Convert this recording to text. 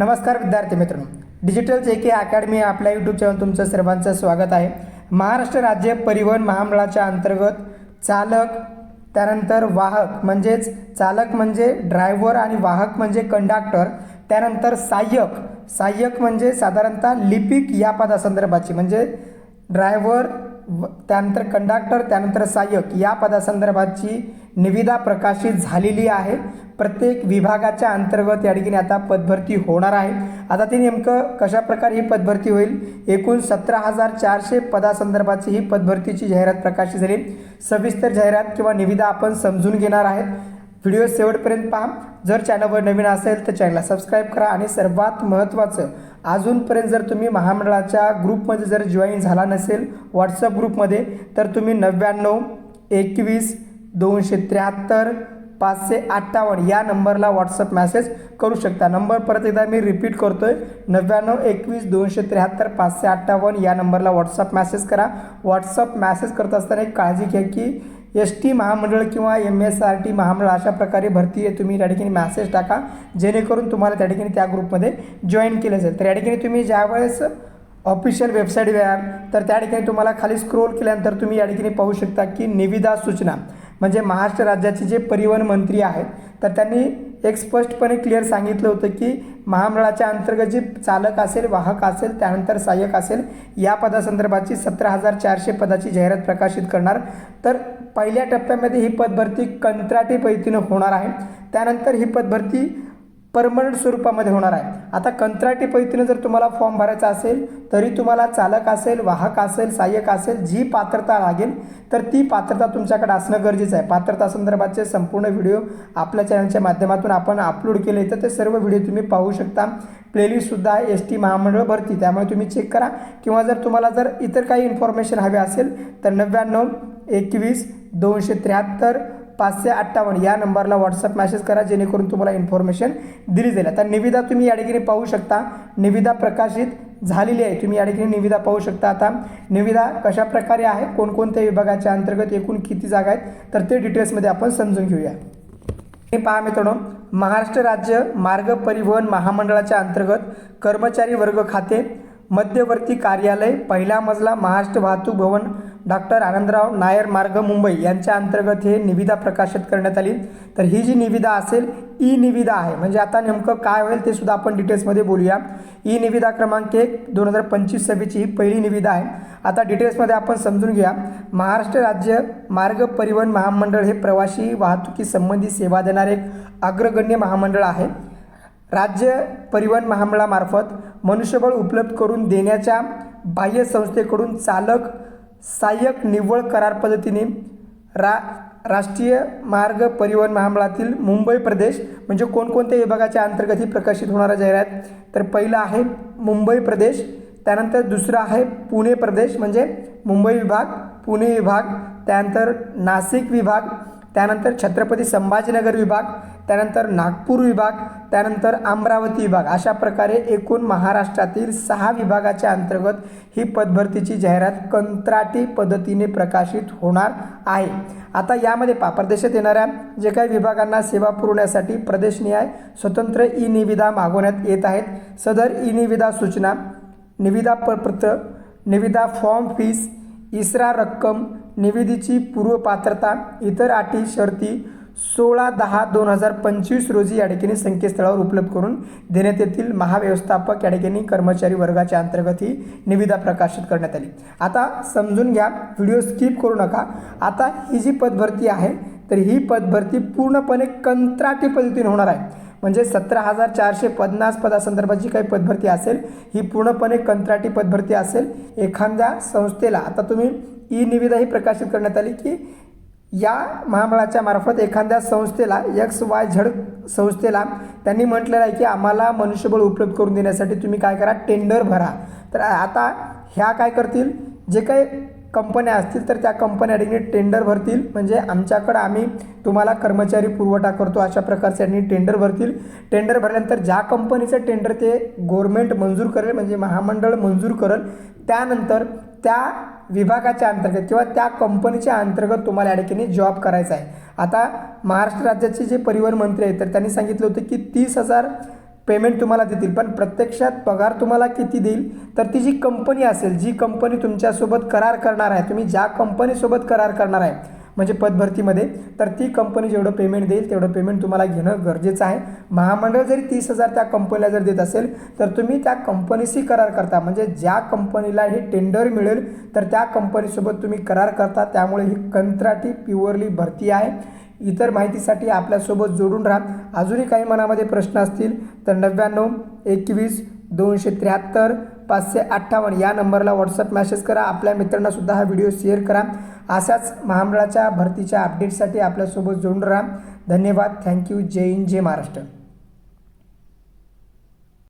नमस्कार विद्यार्थी मित्रांनो. डिजिटल जे के अकॅडमी आपल्या यूट्यूब चॅनल तुमचं सर्वांचं स्वागत आहे. महाराष्ट्र राज्य परिवहन महामंडळाच्या अंतर्गत चालक त्यानंतर वाहक म्हणजेच चालक म्हणजे ड्रायव्हर आणि वाहक म्हणजे कंडक्टर त्यानंतर सहाय्यक. सहाय्यक म्हणजे साधारणतः लिपिक या पदासंदर्भाची म्हणजे ड्रायव्हर व- त्यानंतर कंडक्टर त्यानंतर सहाय्यक या पदासंदर्भाची निविदा प्रकाशित झालेली आहे. प्रत्येक विभागाच्या अंतर्गत या ठिकाणी आता पदभरती होणार आहे. आता ती नेमकं कशा प्रकारे ही पदभरती होईल? एकूण सतरा हजार चारशे पदासंदर्भाची ही पदभरतीची जाहिरात प्रकाशित झाली. सविस्तर जाहिरात किंवा निविदा आपण समजून घेणार आहेत. व्हिडिओ शेवटपर्यंत पहा. जर चॅनलवर नवीन असेल तर चॅनलला सबस्क्राईब करा आणि सर्वात महत्त्वाचं अजूनपर्यंत जर तुम्ही महामंडळाच्या ग्रुपमध्ये जर जॉईन झाला नसेल व्हॉट्सअप ग्रुपमध्ये तर तुम्ही नव्याण्णव एकवीस दोनशे त्र्याहत्तर पाचशे अठ्ठावन्न या नंबरला व्हॉट्सअप मॅसेज करू शकता. नंबर परत एकदा मी रिपीट करतो आहे नव्याण्णव एकवीस दोनशे त्र्याहत्तर पाचशे अठ्ठावन्न या नंबरला व्हॉट्सअप मॅसेज करा. व्हॉट्सअप मॅसेज करत असताना एक काळजी घ्या की एस टी महामंडळ किंवा एम एस आर टी महामंडळ अशा प्रकारे भरती आहे. तुम्ही त्या ठिकाणी मॅसेज टाका. जेणेकरून तुम्हाला त्या ठिकाणी त्या ग्रुपमध्ये जॉईन केलं जाईल. तर या ठिकाणी तुम्ही ज्यावेळेस ऑफिशियल वेबसाईट व्याल तर त्या ठिकाणी तुम्हाला खाली स्क्रोल केल्यानंतर तुम्ही या ठिकाणी पाहू शकता की निविदा सूचना. म्हणजे महाराष्ट्र राज्याचे जे परिवहन मंत्री आहेत तर त्यांनी एक स्पष्टपणे क्लिअर सांगितलं होतं की महामंडळाच्या अंतर्गत जे चालक असेल वाहक असेल त्यानंतर सहाय्यक असेल या पदासंदर्भाची सतरा हजार चारशे पदाची जाहिरात प्रकाशित करणार. तर पहिल्या टप्प्यामध्ये ही पदभरती कंत्राटी पद्धतीनं होणार आहे. त्यानंतर ही पदभरती परमनंट स्वरूपामध्ये होणार आहे. आता कंत्राटी पद्धतीनं जर तुम्हाला फॉर्म भरायचा असेल तरी तुम्हाला चालक असेल वाहक असेल सहाय्यक असेल जी पात्रता लागेल तर ती पात्रता तुमच्याकडे असणं गरजेचं आहे. पात्रता संदर्भाचे संपूर्ण व्हिडिओ आपल्या चॅनलच्या माध्यमातून आपण अपलोड केले तर ते सर्व व्हिडिओ तुम्ही पाहू शकता. प्लेलिस्टसुद्धा आहे एस टी महामंडळ भरती त्यामुळे तुम्ही चेक करा. किंवा जर तुम्हाला जर इतर काही इन्फॉर्मेशन हवे असेल तर नव्याण्णव एकवीस दोनशे त्र्याहत्तर पाचशे अठ्ठावन्न या नंबरला व्हॉट्सअप मॅसेज करा जेणेकरून तुम्हाला इन्फॉर्मेशन दिली जाईल. आता निविदा तुम्ही या ठिकाणी पाहू शकता. निविदा प्रकाशित झालेली आहे. तुम्ही या ठिकाणी निविदा पाहू शकता आता. निविदा कशा प्रकारे आहे कोणकोणत्या विभागाच्या अंतर्गत एकूण किती जागा आहेत तर ते डिटेल्समध्ये आपण समजून घेऊया. हे पहा मित्रांनो महाराष्ट्र राज्य मार्ग परिवहन महामंडळाच्या अंतर्गत कर्मचारी वर्ग खाते मध्यवर्ती कार्यालय पहिला मजला महाराष्ट्र वाहतूक भवन डॉक्टर आनंदराव नायर मार्ग मुंबई यांच्या अंतर्गत हे निविदा प्रकाशित करण्यात आली. तर ही जी निविदा असेल ई निविदा आहे. म्हणजे आता नेमकं काय होईल ते सुद्धा आपण डिटेल्समध्ये बोलूया. ई निविदा क्रमांक एक दोन हजार पंचवीस सव्वीसची ही पहिली निविदा आहे. आता डिटेल्समध्ये आपण समजून घ्या. महाराष्ट्र राज्य मार्ग परिवहन महामंडळ हे प्रवासी वाहतुकीसंबंधी सेवा देणारे एक अग्रगण्य महामंडळ आहे. राज्य परिवहन महामंडळामार्फत मनुष्यबळ उपलब्ध करून देण्याच्या बाह्य संस्थेकडून चालक सहाय्यक निव्वळ करार पद्धतीने रा राष्ट्रीय मार्ग परिवहन महामंडळातील मुंबई प्रदेश म्हणजे कोणकोणत्या विभागाच्या अंतर्गत ही प्रकाशित होणारा जाहिरात? तर पहिलं आहे मुंबई प्रदेश त्यानंतर दुसरं आहे पुणे प्रदेश म्हणजे मुंबई विभाग पुणे विभाग त्यानंतर नाशिक विभाग त्यानंतर छत्रपती संभाजीनगर विभाग त्यानंतर नागपूर विभाग त्यानंतर अमरावती विभाग. अशा प्रकारे एकूण महाराष्ट्रातील सहा विभागाच्या अंतर्गत ही पदभरतीची जाहिरात कंत्राटी पद्धतीने प्रकाशित होणार आहे. आता यामध्ये पा प्रदेशात येणाऱ्या जे काही विभागांना सेवा पुरवण्यासाठी प्रदेशनिहाय स्वतंत्र ई निविदा मागवण्यात येत आहेत. सदर ई निविदा सूचना निविदा पत्र निविदा फॉर्म फीस इसरा रक्कम निविदेची पूर्वपात्रता इतर अटी शर्ती सोळा दहा दोन हजार पंचवीस रोजी या ठिकाणी संकेतस्थळावर उपलब्ध करून देण्यात येतील. महाव्यवस्थापक या ठिकाणी कर्मचारी वर्गाच्या अंतर्गत ही निविदा प्रकाशित करण्यात आली. आता समजून घ्या व्हिडिओ स्किप करू नका. आता ही जी पदभरती आहे तर ही पदभरती पूर्णपणे कंत्राटी पद्धतीने होणार आहे. म्हणजे सतरा हजार चारशे पन्नास पदासंदर्भात जी काही पदभरती असेल ही पूर्णपणे कंत्राटी पदभरती असेल. एखाद्या संस्थेला आता तुम्ही ई निविदा ही प्रकाशित करण्यात आली की या महामंडळाच्या मार्फत एखाद्या संस्थेला एक्स वाय झड संस्थेला त्यांनी म्हटलेलं आहे की आम्हाला मनुष्यबळ उपलब्ध करून देण्यासाठी तुम्ही काय करा टेंडर भरा. तर आता ह्या काय करतील? जे काही कंपन्या असतील तर त्या कंपन्या ठिकाणी टेंडर भरतील. म्हणजे आमच्याकडं आम्ही तुम्हाला कर्मचारी पुरवठा करतो अशा प्रकारचे त्यांनी टेंडर भरतील. टेंडर भरल्यानंतर ज्या कंपनीचं टेंडर ते गव्हर्मेंट मंजूर करेल म्हणजे महामंडळ मंजूर करेल त्यानंतर त्या विभागाच्या अंतर्गत किंवा त्या कंपनीच्या अंतर्गत तुम्हाला या ठिकाणी जॉब करायचा आहे. आता महाराष्ट्र राज्याचे जे परिवहन मंत्री आहेत तर त्यांनी सांगितलं होतं की तीस हजार पेमेंट तुम्हाला देतील. पण प्रत्यक्षात पगार तुम्हाला किती देईल तर ती जी कंपनी असेल जी कंपनी तुमच्यासोबत करार करणार आहे तुम्ही ज्या कंपनीसोबत करार करणार आहे म्हणजे पदभरतीमध्ये तर ती कंपनी जेवढं पेमेंट देईल तेवढं पेमेंट तुम्हाला घेणं गरजेचं आहे. महामंडळ जरी तीस हजार त्या कंपनीला जर देत असेल तर तुम्ही त्या कंपनीशी करार करता. म्हणजे ज्या कंपनीला हे टेंडर मिळेल तर त्या कंपनीसोबत तुम्ही करार करता. त्यामुळे ही कंत्राटी प्युअरली भरती आहे. इतर माहितीसाठी आपल्यासोबत जोडून राहा. अजूनही काही मनामध्ये प्रश्न असतील तर नव्याण्णव एकवीस दोनशे त्र्याहत्तर पाचशे अठ्ठावन्न या नंबरला व्हॉट्सअप मॅसेज करा. आपल्या मित्रांनासुद्धा हा व्हिडिओ शेअर करा. अशाच महामंडळाच्या भरतीच्या अपडेटसाठी आपल्यासोबत जोडून राहा. धन्यवाद. थँक्यू जय हिंद जय महाराष्ट्र.